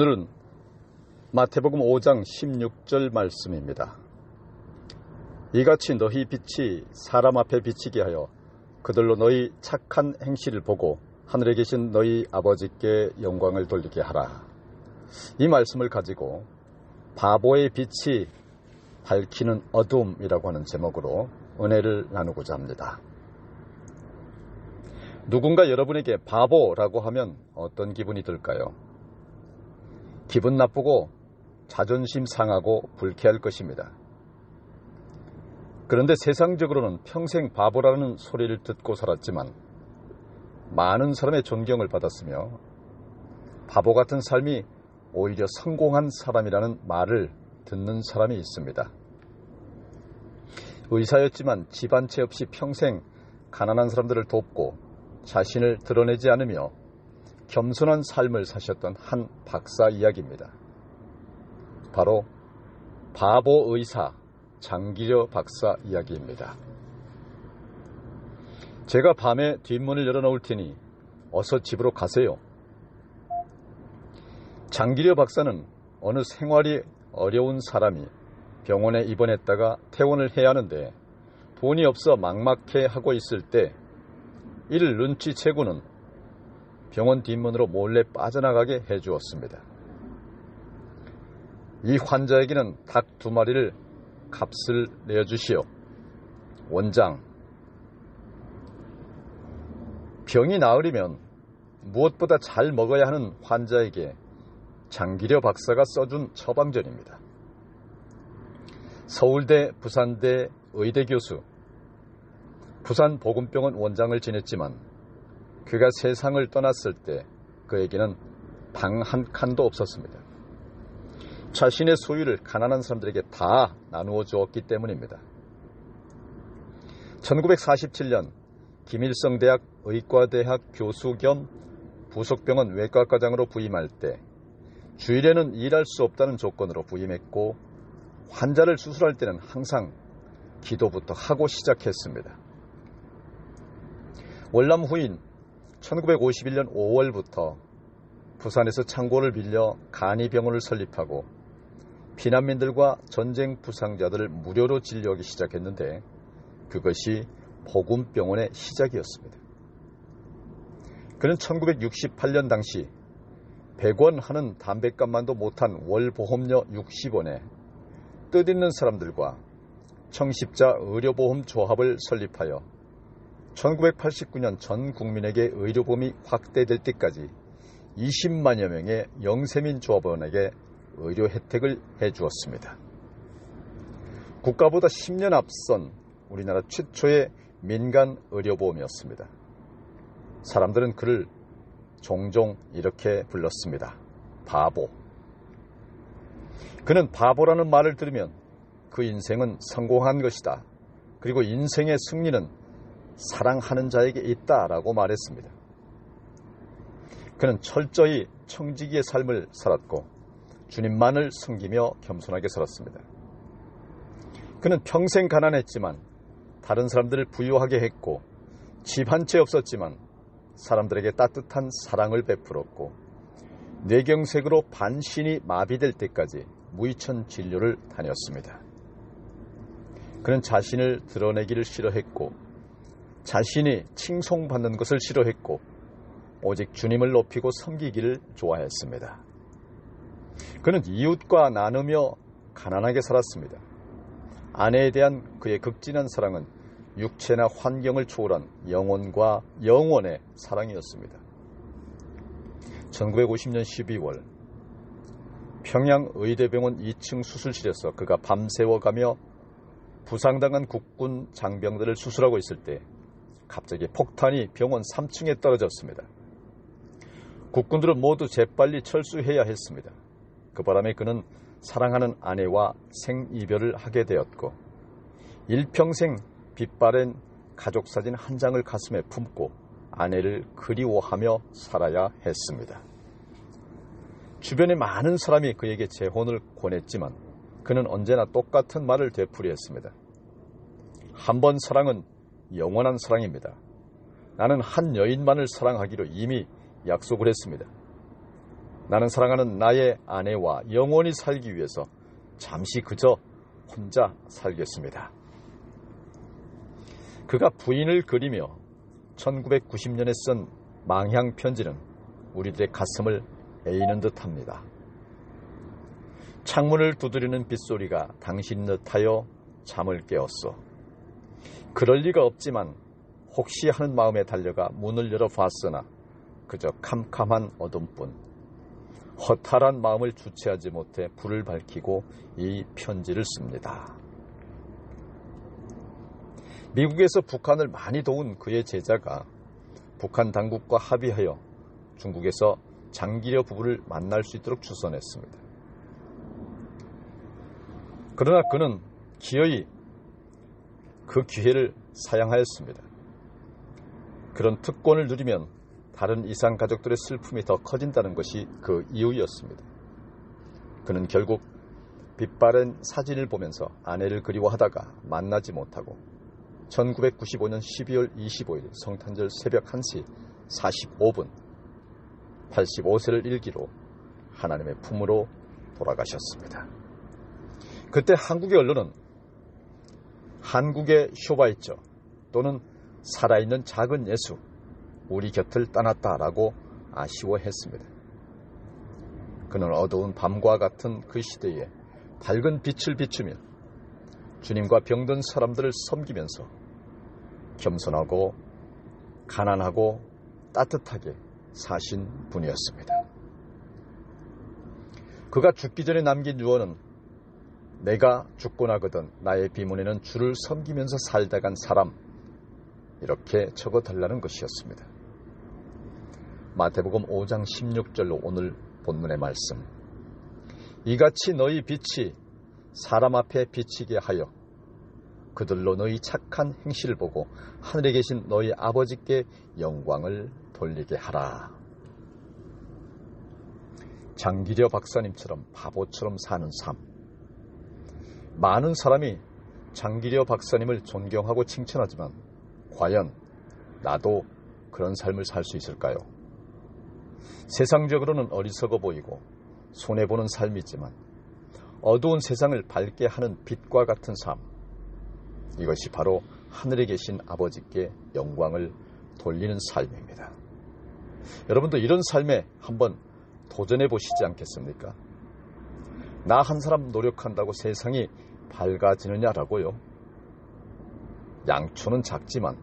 오늘은 마태복음 5장 16절 말씀입니다. 이같이 너희 빛이 사람 앞에 비치게 하여 그들로 너희 착한 행실을 보고 하늘에 계신 너희 아버지께 영광을 돌리게 하라. 이 말씀을 가지고 바보의 빛이 밝히는 어둠이라고 하는 제목으로 은혜를 나누고자 합니다. 누군가 여러분에게 바보라고 하면 어떤 기분이 들까요? 기분 나쁘고 자존심 상하고 불쾌할 것입니다. 그런데 세상적으로는 평생 바보라는 소리를 듣고 살았지만 많은 사람의 존경을 받았으며 바보 같은 삶이 오히려 성공한 사람이라는 말을 듣는 사람이 있습니다. 의사였지만 집안채 없이 평생 가난한 사람들을 돕고 자신을 드러내지 않으며 겸손한 삶을 사셨던 한 박사 이야기입니다. 바로 바보 의사 장기려 박사 이야기입니다. 제가 밤에 뒷문을 열어놓을 테니 어서 집으로 가세요. 장기려 박사는 어느 생활이 어려운 사람이 병원에 입원했다가 퇴원을 해야 하는데 돈이 없어 막막해 하고 있을 때 이를 눈치채고는 병원 뒷문으로 몰래 빠져나가게 해주었습니다. 이 환자에게는 닭 두 마리를 값을 내어주시오. 원장. 병이 나으려면 무엇보다 잘 먹어야 하는 환자에게 장기려 박사가 써준 처방전입니다. 서울대, 부산대 의대 교수, 부산보건병원 원장을 지냈지만 그가 세상을 떠났을 때 그에게는 방 한 칸도 없었습니다. 자신의 소유를 가난한 사람들에게 다 나누어 주었기 때문입니다. 1947년 김일성 대학 의과대학 교수 겸 부속병원 외과과장으로 부임할 때 주일에는 일할 수 없다는 조건으로 부임했고 환자를 수술할 때는 항상 기도부터 하고 시작했습니다. 월남 후인 1951년 5월부터 부산에서 창고를 빌려 간이병원을 설립하고 피난민들과 전쟁 부상자들을 무료로 진료하기 시작했는데 그것이 복음병원의 시작이었습니다. 그는 1968년 당시 100원 하는 담뱃값만도 못한 월 보험료 60원에 뜻있는 사람들과 청십자 의료보험 조합을 설립하여 1989년 전 국민에게 의료보험이 확대될 때까지 20만여 명의 영세민 조합원에게 의료 혜택을 해 주었습니다. 국가보다 10년 앞선 우리나라 최초의 민간 의료보험이었습니다. 사람들은 그를 종종 이렇게 불렀습니다. 바보. 그는 바보라는 말을 들으면 그 인생은 성공한 것이다. 그리고 인생의 승리는 사랑하는 자에게 있다라고 말했습니다. 그는 철저히 청지기의 삶을 살았고 주님만을 섬기며 겸손하게 살았습니다. 그는 평생 가난했지만 다른 사람들을 부유하게 했고 집 한 채 없었지만 사람들에게 따뜻한 사랑을 베풀었고 뇌경색으로 반신이 마비될 때까지 무의천 진료를 다녔습니다. 그는 자신을 드러내기를 싫어했고 자신이 칭송받는 것을 싫어했고 오직 주님을 높이고 섬기기를 좋아했습니다. 그는 이웃과 나누며 가난하게 살았습니다. 아내에 대한 그의 극진한 사랑은 육체나 환경을 초월한 영혼과 영원의 사랑이었습니다. 1950년 12월 평양 의대병원 2층 수술실에서 그가 밤새워 가며 부상당한 국군 장병들을 수술하고 있을 때 갑자기 폭탄이 병원 3층에 떨어졌습니다. 국군들은 모두 재빨리 철수해야 했습니다. 그 바람에 그는 사랑하는 아내와 생이별을 하게 되었고 일평생 빛바랜 가족사진 한 장을 가슴에 품고 아내를 그리워하며 살아야 했습니다. 주변에 많은 사람이 그에게 재혼을 권했지만 그는 언제나 똑같은 말을 되풀이했습니다. 한 번 사랑은 영원한 사랑입니다. 나는 한 여인만을 사랑하기로 이미 약속을 했습니다. 나는 사랑하는 나의 아내와 영원히 살기 위해서 잠시 그저 혼자 살겠습니다. 그가 부인을 그리며 1990년에 쓴 망향 편지는 우리들의 가슴을 에이는 듯 합니다. 창문을 두드리는 빗소리가 당신 듯하여 잠을 깨웠어. 그럴 리가 없지만 혹시 하는 마음에 달려가 문을 열어 봤으나 그저 캄캄한 어둠뿐. 허탈한 마음을 주체하지 못해 불을 밝히고 이 편지를 씁니다. 미국에서 북한을 많이 도운 그의 제자가 북한 당국과 합의하여 중국에서 장기려 부부를 만날 수 있도록 주선했습니다. 그러나 그는 기어이 그 기회를 사양하였습니다. 그런 특권을 누리면 다른 이상 가족들의 슬픔이 더 커진다는 것이 그 이유였습니다. 그는 결국 빛바랜 사진을 보면서 아내를 그리워하다가 만나지 못하고 1995년 12월 25일 성탄절 새벽 1시 45분 85세를 일기로 하나님의 품으로 돌아가셨습니다. 그때 한국의 언론은 한국의 쇼바이처 또는 살아있는 작은 예수 우리 곁을 떠났다라고 아쉬워했습니다. 그는 어두운 밤과 같은 그 시대에 밝은 빛을 비추며 주님과 병든 사람들을 섬기면서 겸손하고 가난하고 따뜻하게 사신 분이었습니다. 그가 죽기 전에 남긴 유언은 내가 죽고 나거든 나의 비문에는 주를 섬기면서 살다 간 사람 이렇게 적어 달라는 것이었습니다. 마태복음 5장 16절로 오늘 본문의 말씀 이같이 너희 빛이 사람 앞에 비치게 하여 그들로 너희 착한 행실을 보고 하늘에 계신 너희 아버지께 영광을 돌리게 하라. 장기려 박사님처럼 바보처럼 사는 삶. 많은 사람이 장기려 박사님을 존경하고 칭찬하지만 과연 나도 그런 삶을 살 수 있을까요? 세상적으로는 어리석어 보이고 손해보는 삶이지만 어두운 세상을 밝게 하는 빛과 같은 삶. 이것이 바로 하늘에 계신 아버지께 영광을 돌리는 삶입니다. 여러분도 이런 삶에 한번 도전해 보시지 않겠습니까? 나 한 사람 노력한다고 세상이 밝아지느냐라고요. 양초는 작지만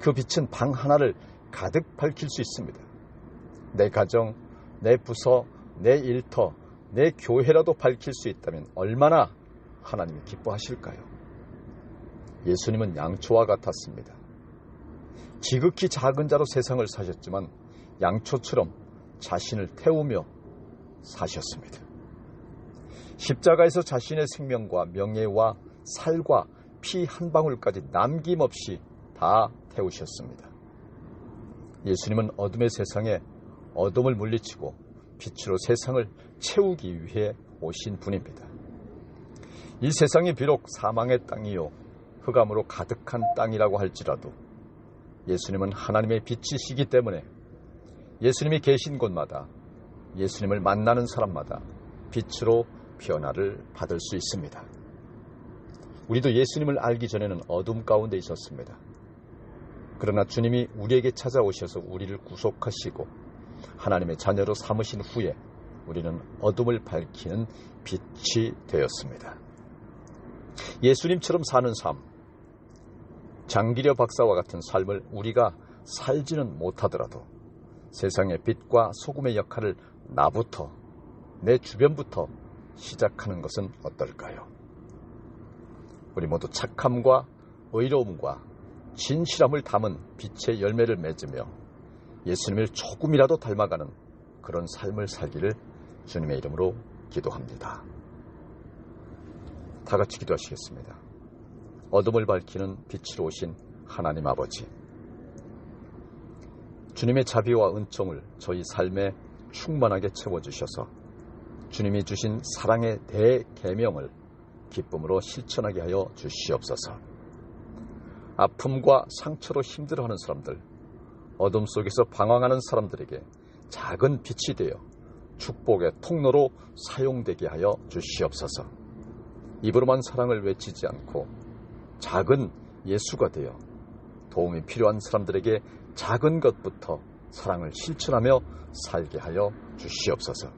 그 빛은 방 하나를 가득 밝힐 수 있습니다. 내 가정, 내 부서, 내 일터, 내 교회라도 밝힐 수 있다면 얼마나 하나님이 기뻐하실까요? 예수님은 양초와 같았습니다. 지극히 작은 자로 세상을 사셨지만 양초처럼 자신을 태우며 사셨습니다. 십자가에서 자신의 생명과 명예와 살과 피 한 방울까지 남김없이 다 태우셨습니다. 예수님은 어둠의 세상에 어둠을 물리치고 빛으로 세상을 채우기 위해 오신 분입니다. 이 세상이 비록 사망의 땅이요 흑암으로 가득한 땅이라고 할지라도 예수님은 하나님의 빛이시기 때문에 예수님이 계신 곳마다 예수님을 만나는 사람마다 빛으로 변화를 받을 수 있습니다. 우리도 예수님을 알기 전에는 어둠 가운데 있었습니다. 그러나 주님이 우리에게 찾아오셔서 우리를 구속하시고 하나님의 자녀로 삼으신 후에 우리는 어둠을 밝히는 빛이 되었습니다. 예수님처럼 사는 삶, 장기려 박사와 같은 삶을 우리가 살지는 못하더라도 세상의 빛과 소금의 역할을 나부터, 내 주변부터 시작하는 것은 어떨까요? 우리 모두 착함과 의로움과 진실함을 담은 빛의 열매를 맺으며 예수님을 조금이라도 닮아가는 그런 삶을 살기를 주님의 이름으로 기도합니다. 다 같이 기도하시겠습니다. 어둠을 밝히는 빛으로 오신 하나님 아버지. 주님의 자비와 은총을 저희 삶에 충만하게 채워주셔서 주님이 주신 사랑의 대계명을 기쁨으로 실천하게 하여 주시옵소서. 아픔과 상처로 힘들어하는 사람들, 어둠 속에서 방황하는 사람들에게 작은 빛이 되어 축복의 통로로 사용되게 하여 주시옵소서. 입으로만 사랑을 외치지 않고 작은 예수가 되어 도움이 필요한 사람들에게 작은 것부터 사랑을 실천하며 살게 하여 주시옵소서.